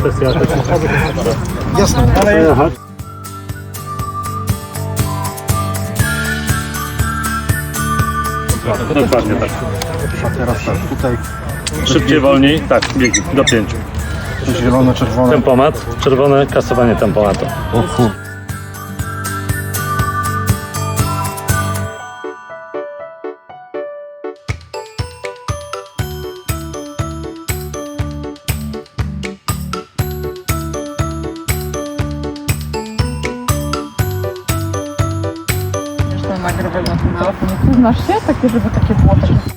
Kwestia Jasne. Aha. Dokładnie tak. Teraz tak, tutaj Szybciej, wolniej, tak, biegi, do pięciu. zielone, czerwone. Tempomat, czerwone, kasowanie tempomatu. O kur... Тут наш такие же живе такі ботики.